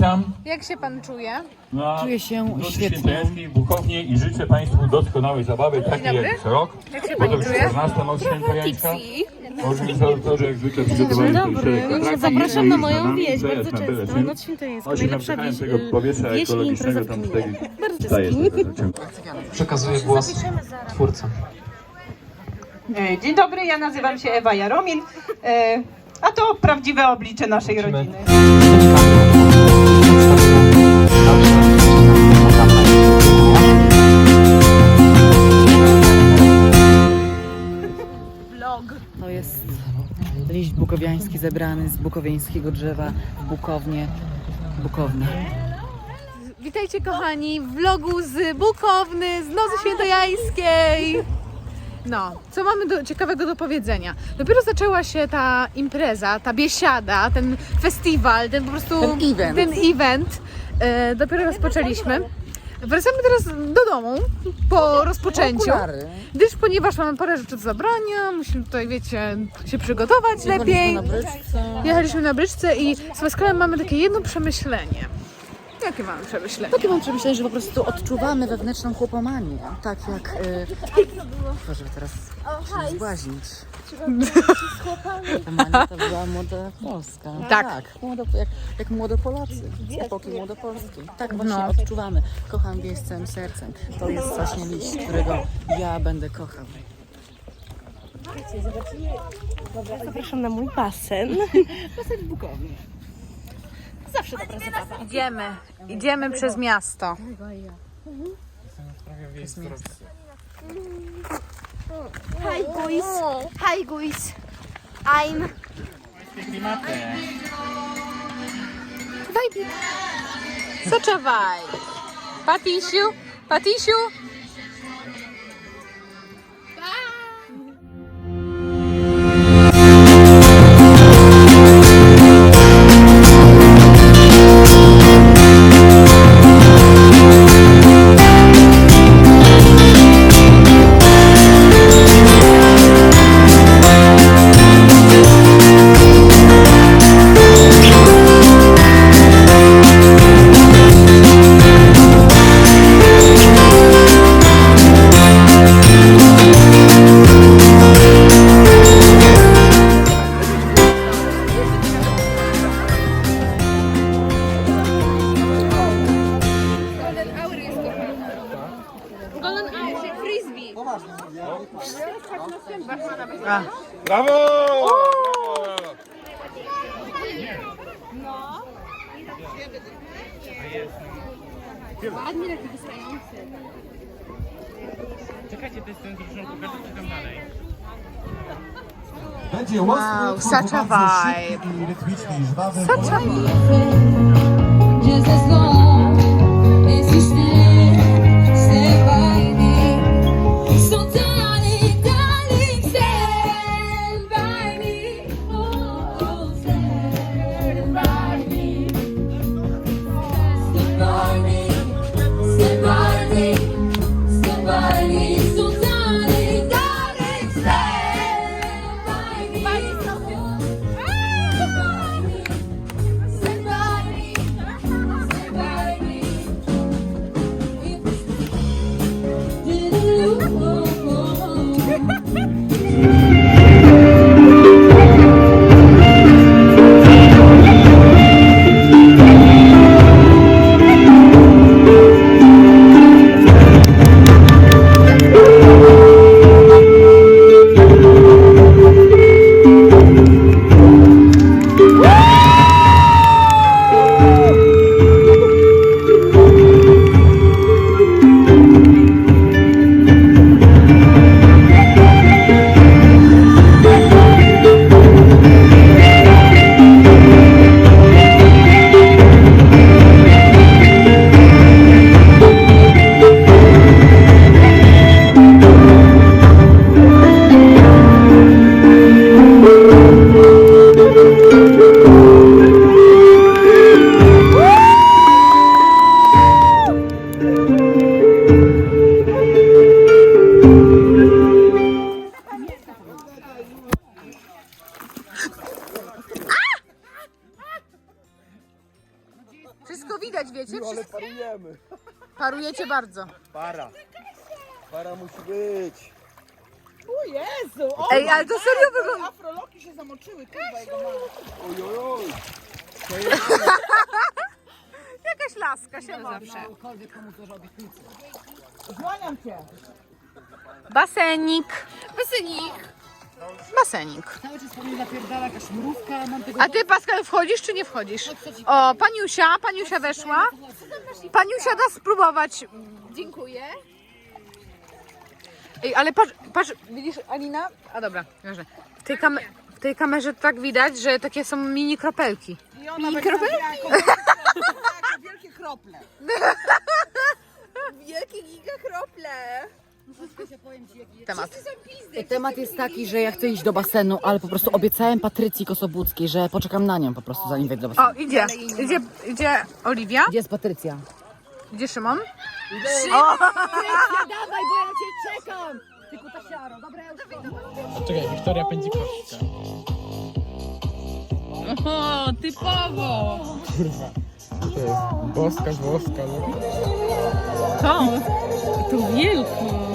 witam Jak się pan czuje? na Czuję się Nocy świetnie. Świętojańskiej w i życzę Państwu doskonałej zabawy, takiej dobry. jak co rok. Jak się pani czuje? 14 Noc Świętojańska. Organizatorzy jak zwykle przygotowali Dzień dobry. Zapraszam na moją wieś, bardzo często. Noc Świętojańska, Osiem najlepsza wieś, tego y, powietrza wieś i ekologicznego impreza tam w gminie. Bardzo rzeczy. Przekazuję głos twórcom. E, Dzień dobry, ja nazywam się Ewa Jaromin, e, a to prawdziwe oblicze naszej rodziny. Bukowiański zebrany z bukowiańskiego drzewa w Bukownie. Bukowna. Witajcie kochani w vlogu z Bukowny, z Nocy Świętojańskiej. No, co mamy do, ciekawego do powiedzenia? Dopiero zaczęła się ta impreza, ta biesiada, ten festiwal, ten po prostu... Ten event. Ten event. E, dopiero rozpoczęliśmy. Wracamy teraz do domu po rozpoczęciu. Okulary. Gdyż ponieważ mamy parę rzeczy do zabrania, musimy tutaj, wiecie, się przygotować lepiej. Na bryczce. Jechaliśmy na bryczce i z Paskalem mamy takie jedno przemyślenie. Jakie mamy przemyślenie? Takie mam przemyślenie, że po prostu odczuwamy wewnętrzną chłopomanię. Tak jak... Y... Proszę teraz się zbłaźnić. Chłopomania to była młoda Polska. Tak. młodo, jak, jak młodopolacy z epoki młodopolskiej. Tak właśnie No. odczuwamy. Kocham wieś całym sercem. To jest właśnie liść, którego ja będę kochał. Zapraszam na mój basen. Idziemy, idziemy przez miasto. Hi guys. Hi guys. I'm Zaczawaj. Patisiu, Patisiu. Będzie Wow, łatwy, such a bardzo vibe. szybki i rytmiczny, żwawy. Such a Just as long as Wszystko widać, wiecie? ale parujemy. Parujecie bardzo. Para. Para musi być. Ej, ale to serio wygląda... Afroloki się zamoczyły, kurwa, jego. Oj, oj, oj. Jakaś laska się zawsze. Cokolwiek komu. Basenik. Basenik. Basenik. Cały czas po mnie napierdala jakaś mrówka, mam tego... A ty, Pascal, wchodzisz czy nie wchodzisz? O, paniusia, paniusia weszła. Paniusia da spróbować. Dziękuję. Ej, ale patrz, patrz, widzisz Alina? A dobra, dobrze. W tej, kam- w tej kamerze tak widać, że takie są mini kropelki. Mini kropelki? wielkie krople. Wielkie giga krople. Temat. Temat jest taki, że ja chcę iść do basenu, ale po prostu obiecałem Patrycji Kosobuckiej, że poczekam na nią po prostu, zanim wejdę do basenu. O, idzie. Idzie, idzie Oliwia. Gdzie jest Patrycja? Gdzie Szymon? Dawaj, bo ja na ciebie czekam! Ty kutasiaro, dobra, ja już A czekaj, Wiktoria Pędzikowska. O, typowo! Kurwa. To jest boska, włoska. No. Tu wielko!